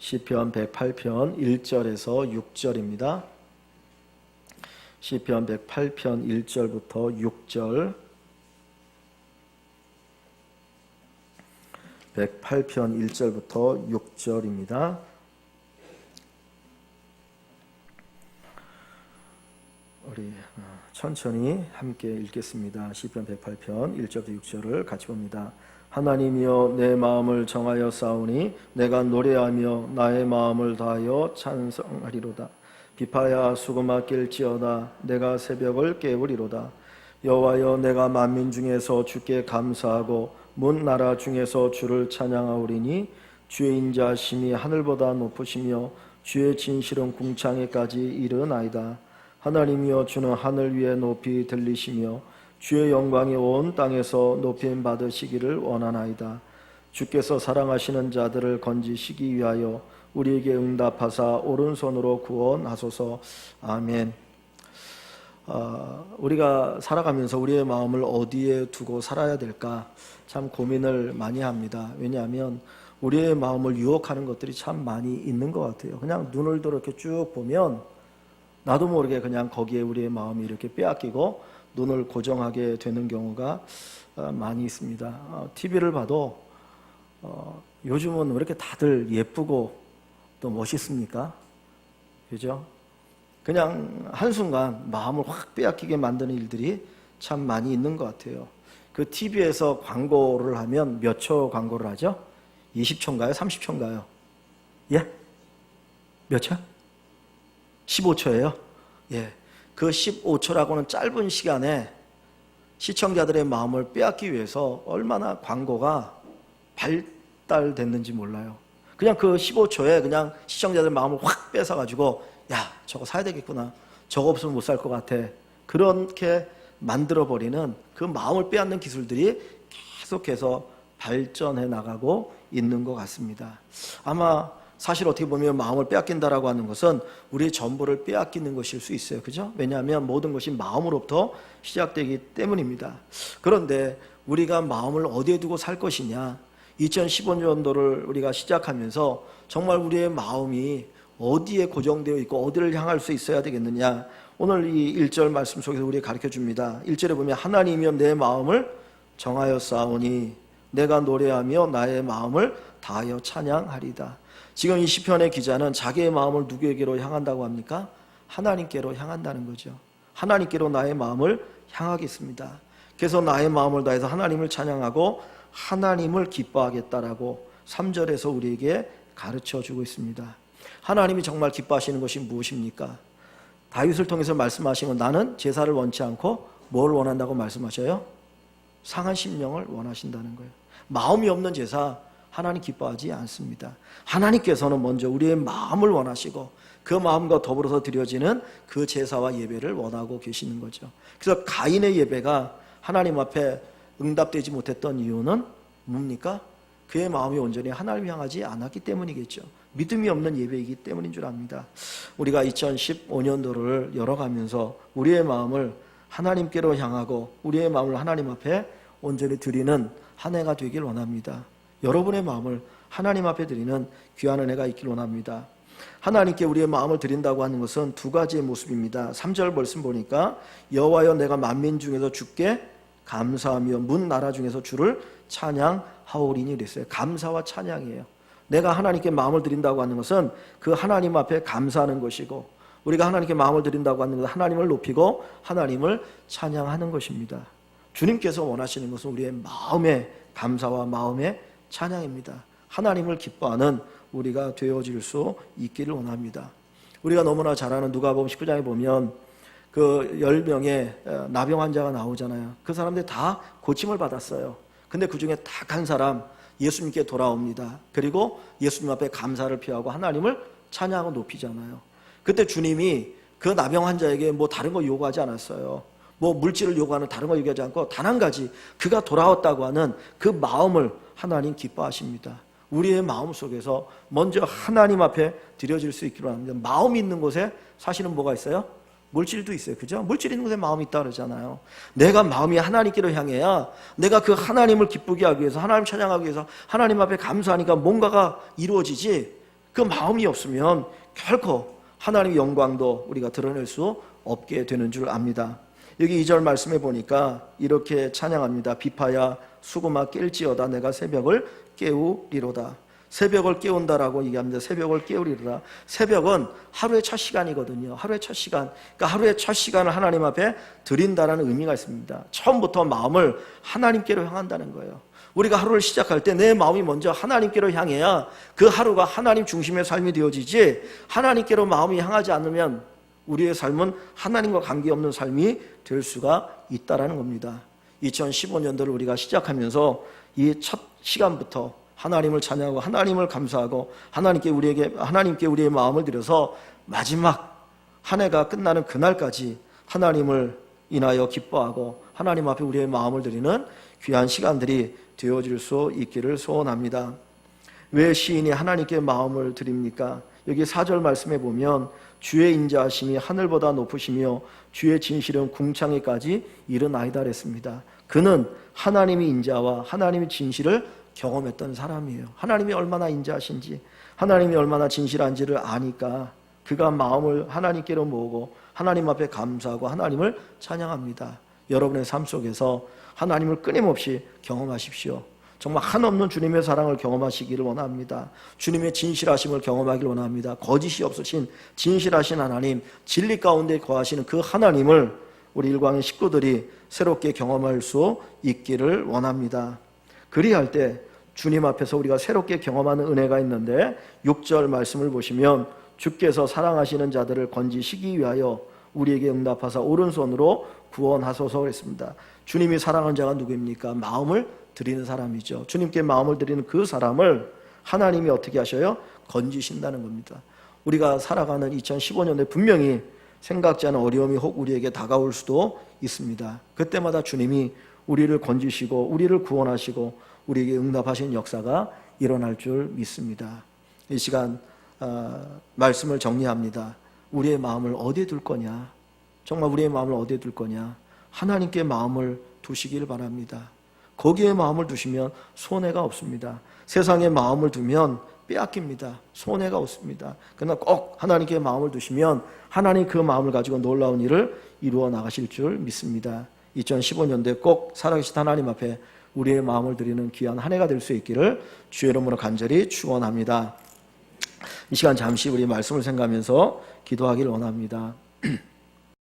시편 108편 1절에서 6절입니다. 시편 108편 1절부터 6절 108편 1절부터 6절입니다. 우리 어, 천천히 함께 읽겠습니다. 시편 108편 1절부터 6절을 같이 봅니다. 하나님이여 내 마음을 정하여 싸우니 내가 노래하며 나의 마음을 다하여 찬성하리로다. 비파야 수금아 낄지어다 내가 새벽을 깨우리로다. 여호와여 내가 만민 중에서 주께 감사하고 문 나라 중에서 주를 찬양하오리니 주의 인자 심이 하늘보다 높으시며 주의 진실은 궁창에까지 이르나이다. 하나님이여 주는 하늘 위에 높이 들리시며 주의 영광이 온 땅에서 높임 받으시기를 원하나이다. 주께서 사랑하시는 자들을 건지시기 위하여 우리에게 응답하사 오른손으로 구원하소서. 아멘. 어, 우리가 살아가면서 우리의 마음을 어디에 두고 살아야 될까 참 고민을 많이 합니다. 왜냐하면 우리의 마음을 유혹하는 것들이 참 많이 있는 것 같아요. 그냥 눈을 이렇게 쭉 보면 나도 모르게 그냥 거기에 우리의 마음이 이렇게 빼앗기고 눈을 고정하게 되는 경우가 어, 많이 있습니다. TV를 봐도 어, 요즘은 왜 이렇게 다들 예쁘고 또 멋있습니까? 그죠? 그냥 한순간 마음을 확 빼앗기게 만드는 일들이 참 많이 있는 것 같아요. 그 TV에서 광고를 하면 몇 초 광고를 하죠? 20초인가요? 30초인가요? 예? 몇 초? 15초예요? 예. 그 15초라고는 짧은 시간에 시청자들의 마음을 빼앗기 위해서 얼마나 광고가 발달됐는지 몰라요. 그냥 그 15초에 그냥 시청자들 마음을 확 뺏어가지고 야 저거 사야 되겠구나. 저거 없으면 못 살 것 같아. 그렇게 만들어버리는 그 마음을 빼앗는 기술들이 계속해서 발전해 나가고 있는 것 같습니다. 아마 사실 어떻게 보면 마음을 빼앗긴다라고 하는 것은 우리의 전부를 빼앗기는 것일 수 있어요. 그죠? 왜냐하면 모든 것이 마음으로부터 시작되기 때문입니다. 그런데 우리가 마음을 어디에 두고 살 것이냐? 2015년도를 우리가 시작하면서 정말 우리의 마음이 어디에 고정되어 있고 어디를 향할 수 있어야 되겠느냐? 오늘 이 1절 말씀 속에서 우리에게 가르쳐 줍니다. 1절에 보면 하나님이여 내 마음을 정하여 싸우니 내가 노래하며 나의 마음을 다하여 찬양하리다. 지금 이 시편의 기자는 자기의 마음을 누구에게로 향한다고 합니까? 하나님께로 향한다는 거죠. 하나님께로 나의 마음을 향하겠습니다. 그래서 나의 마음을 다해서 하나님을 찬양하고 하나님을 기뻐하겠다라고 3절에서 우리에게 가르쳐 주고 있습니다. 하나님이 정말 기뻐하시는 것이 무엇입니까? 다윗을 통해서 말씀하시면 나는 제사를 원치 않고 뭘 원한다고 말씀하셔요? 상한 심령을 원하신다는 거예요. 마음이 없는 제사 하나님 기뻐하지 않습니다. 하나님께서는 먼저 우리의 마음을 원하시고 그 마음과 더불어서 드려지는 그 제사와 예배를 원하고 계시는 거죠. 그래서 가인의 예배가 하나님 앞에 응답되지 못했던 이유는 뭡니까? 그의 마음이 온전히 하나님 향하지 않았기 때문이겠죠. 믿음이 없는 예배이기 때문인 줄 압니다. 우리가 2015년도를 열어가면서 우리의 마음을 하나님께로 향하고 우리의 마음을 하나님 앞에 온전히 드리는 한 해가 되길 원합니다. 여러분의 마음을 하나님 앞에 드리는 귀한 은혜가 있길 원합니다. 하나님께 우리의 마음을 드린다고 하는 것은 두 가지의 모습입니다. 3절 말씀 보니까 여호와여 내가 만민 중에서 주께 감사하며 문 나라 중에서 주를 찬양하오리니 그랬어요. 감사와 찬양이에요. 내가 하나님께 마음을 드린다고 하는 것은 그 하나님 앞에 감사하는 것이고 우리가 하나님께 마음을 드린다고 하는 것은 하나님을 높이고 하나님을 찬양하는 것입니다. 주님께서 원하시는 것은 우리의 마음의 감사와 마음의 찬양입니다. 하나님을 기뻐하는 우리가 되어질 수 있기를 원합니다. 우리가 너무나 잘 아는 누가복음 19장에 보면 그 10명의 나병 환자가 나오잖아요. 그 사람들 다 고침을 받았어요. 근데 그 중에 딱 한 사람 예수님께 돌아옵니다. 그리고 예수님 앞에 감사를 표하고 하나님을 찬양하고 높이잖아요. 그때 주님이 그 나병 환자에게 뭐 다른 거 요구하지 않았어요. 뭐 물질을 요구하는 다른 거 요구하지 않고 단 한 가지 그가 돌아왔다고 하는 그 마음을 하나님 기뻐하십니다. 우리의 마음 속에서 먼저 하나님 앞에 드려질 수 있기로 합니다. 마음이 있는 곳에 사실은 뭐가 있어요? 물질도 있어요. 그죠? 물질 있는 곳에 마음이 있다 그러잖아요. 내가 마음이 하나님께로 향해야 내가 그 하나님을 기쁘게 하기 위해서 하나님 찬양하기 위해서 하나님 앞에 감사하니까 뭔가가 이루어지지 그 마음이 없으면 결코 하나님의 영광도 우리가 드러낼 수 없게 되는 줄 압니다. 여기 2절 말씀해 보니까 이렇게 찬양합니다. 비파야 수고마 깰지어다 내가 새벽을 깨우리로다. 새벽을 깨운다라고 얘기합니다. 새벽을 깨우리로다. 새벽은 하루의 첫 시간이거든요. 하루의 첫 시간. 그러니까 하루의 첫 시간을 하나님 앞에 드린다라는 의미가 있습니다. 처음부터 마음을 하나님께로 향한다는 거예요. 우리가 하루를 시작할 때 내 마음이 먼저 하나님께로 향해야 그 하루가 하나님 중심의 삶이 되어지지 하나님께로 마음이 향하지 않으면 우리의 삶은 하나님과 관계없는 삶이 될 수가 있다라는 겁니다. 2015년도를 우리가 시작하면서 이 첫 시간부터 하나님을 찬양하고 하나님을 감사하고 하나님께 우리에게 하나님께 우리의 마음을 들여서 마지막 한 해가 끝나는 그날까지 하나님을 인하여 기뻐하고 하나님 앞에 우리의 마음을 드리는 귀한 시간들이 되어질 수 있기를 소원합니다. 왜 시인이 하나님께 마음을 드립니까? 여기 4절 말씀에 보면 주의 인자하심이 하늘보다 높으시며 주의 진실은 궁창에까지 이르나이다 그랬습니다. 그는 하나님의 인자와 하나님의 진실을 경험했던 사람이에요. 하나님이 얼마나 인자하신지, 하나님이 얼마나 진실한지를 아니까 그가 마음을 하나님께로 모으고 하나님 앞에 감사하고 하나님을 찬양합니다. 여러분의 삶 속에서 하나님을 끊임없이 경험하십시오. 정말 한없는 주님의 사랑을 경험하시기를 원합니다. 주님의 진실하심을 경험하기를 원합니다. 거짓이 없으신 진실하신 하나님, 진리 가운데 거하시는 그 하나님을 우리 일광의 식구들이 새롭게 경험할 수 있기를 원합니다. 그리할 때 주님 앞에서 우리가 새롭게 경험하는 은혜가 있는데 6절 말씀을 보시면 주께서 사랑하시는 자들을 건지시기 위하여 우리에게 응답하사 오른손으로 구원하소서 그랬습니다. 주님이 사랑하는 자가 누구입니까? 마음을 드리는 사람이죠. 주님께 마음을 드리는 그 사람을 하나님이 어떻게 하셔요? 건지신다는 겁니다. 우리가 살아가는 2015년에 분명히 생각지 않은 어려움이 혹 우리에게 다가올 수도 있습니다. 그때마다 주님이 우리를 건지시고 우리를 구원하시고 우리에게 응답하시는 역사가 일어날 줄 믿습니다. 이 시간 어, 말씀을 정리합니다. 우리의 마음을 어디에 둘 거냐? 정말 우리의 마음을 어디에 둘 거냐? 하나님께 마음을 두시길 바랍니다. 거기에 마음을 두시면 손해가 없습니다. 세상에 마음을 두면 빼앗깁니다. 손해가 없습니다. 그러나 꼭 하나님께 마음을 두시면 하나님 그 마음을 가지고 놀라운 일을 이루어 나가실 줄 믿습니다. 2015년도에 꼭 살아계신 하나님 앞에 우리의 마음을 드리는 귀한 한 해가 될 수 있기를 주의 이름으로 간절히 축원합니다. 이 시간 잠시 우리 말씀을 생각하면서 기도하기를 원합니다.